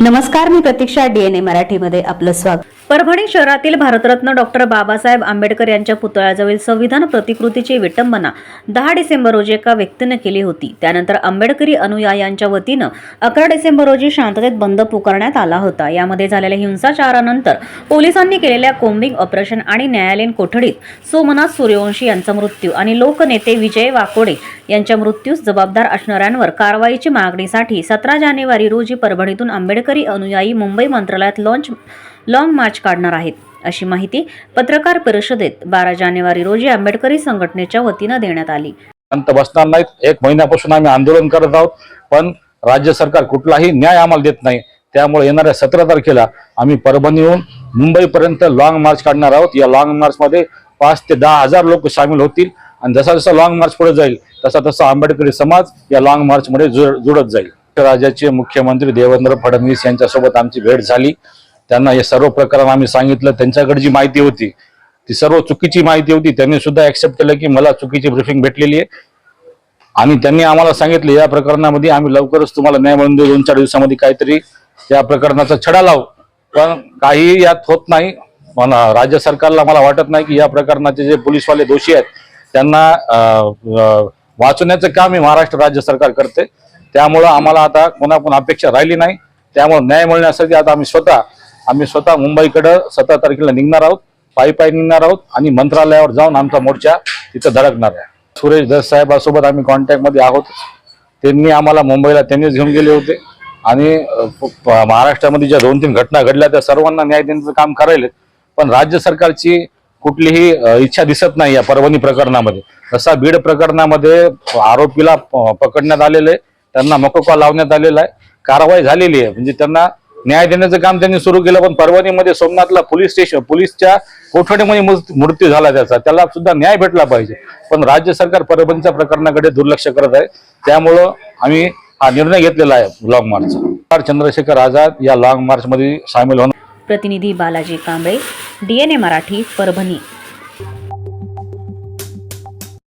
नमस्कार मी प्रतीक्षा डीएनए मराठीमध्ये आपलं स्वागत. परभणी शहरातील भारतरत्न डॉक्टर बाबासाहेब आंबेडकर यांच्या पुतळ्याजवळील संविधान प्रतिकृतीची विटंबना दहा डिसेंबर रोजी एका व्यक्तीनं केली होती. त्यानंतर आंबेडकरी अनुयायांच्या वतीनं अकरा डिसेंबर रोजी शांततेत बंद पुकारण्यात आला होता. यामध्ये झालेल्या हिंसाचारानंतर पोलिसांनी केलेल्या कोम्बिंग ऑपरेशन आणि न्यायालयीन कोठडीत सोमनाथ सूर्यवंशी यांचा मृत्यू आणि लोकनेते विजय वाकोडे यांच्या मृत्यूस जबाबदार असणाऱ्यांवर कारवाईची मागणीसाठी सतरा जानेवारी रोजी परभणीतून आंबेडकरी अनुयायी मुंबई मंत्रालयात लॉन्च लॉंग मार्च काढणार आहेत. अशी माहिती पत्रकार परिषदेत बारा जानेवारी रोजी आंबेडकरी संघटनेच्या वतीनं देण्यात आली. बसणार नाहीत. एक महिन्यापासून आम्ही आंदोलन करत आहोत पण राज्य सरकार कुठलाही न्याय आम्हाला देत नाही. त्यामुळे येणाऱ्या सतरा तारखेला आम्ही परभणीहून मुंबईपर्यंत लॉंग मार्च काढणार आहोत. या लॉंग मार्चमध्ये पाच ते दहा हजार लोक सामील होतील. आणि जसा जसा लॉंग मार्च पुढे जाईल तसा तसा आंबेडकरी समाज या लॉंग मार्चमध्ये जुळ- जुळत जाईल. राज्याचे मुख्यमंत्री देवेंद्र फडणवीस यांच्यासोबत आमची भेट झाली. त्यांना हे सर्व प्रकरण आम्ही सांगितलं त्यांच्याकडे जी माहिती होती ती सर्व चुकीची माहिती होती त्यांनी सुद्धा ऍक्सेप्ट केलं की मला चुकीची ब्रिफिंग भेटलेली आहे. आणि त्यांनी आम्हाला सांगितलं या प्रकरणामध्ये आम्ही लवकरच तुम्हाला न्याय मिळून देऊ दोन चार दिवसामध्ये काहीतरी या प्रकरणाचा छडा लावू. पण काही यात होत नाही. पण राज्य सरकारला मला वाटत नाही की या प्रकरणाचे जे पोलीसवाले दोषी आहेत त्यांना वाचवण्याचं काम हे महाराष्ट्र राज्य सरकार करते. त्यामुळं आम्हाला आता कोणाकोण अपेक्षा राहिली नाही. त्यामुळे न्याय मिळण्यासाठी आता आम्ही स्वतः आम्ही स्वतः मुंबईकडं सतरा तारखेला निघणार आहोत. पायी पायी निघणार आहोत आणि मंत्रालयावर जाऊन आमचा मोर्चा तिथं धडकणार आहे. सुरेश दस साहेबासोबत आम्ही कॉन्टॅक्टमध्ये आहोत. त्यांनी आम्हाला मुंबईला त्यांनीच घेऊन गेले होते. आणि प- प- महाराष्ट्रामध्ये ज्या दोन तीन घटना घडल्या त्या सर्वांना न्याय देण्याचं काम करायले पण राज्य सरकारची कुठलीही इच्छा दिसत नाही या परभणी प्रकरणामध्ये. तसा बीड प्रकरणामध्ये आरोपीला पकडण्यात आलेलं आहे त्यांना मकोका लावण्यात आलेला आहे. कारवाई झालेली आहे. म्हणजे त्यांना न्याय देण्याचं काम त्यांनी सुरू केलं पण परभणीमध्ये सोमनाथला पोलीस स्टेशन पोलीसच्या कोठडीमध्ये मृत्यू झाला त्याचा. त्याला सुद्धा न्याय भेटला पाहिजे. पण राज्य सरकार परभणीच्या प्रकरणाकडे दुर्लक्ष करत आहे. त्यामुळं आम्ही हा निर्णय घेतलेला आहे लॉंग मार्चचा चंद्रशेखर आझाद या लॉंग मार्चमध्ये सामील होणार. प्रतिनिधी Balaji Kamble D N A Marathi Parbhani.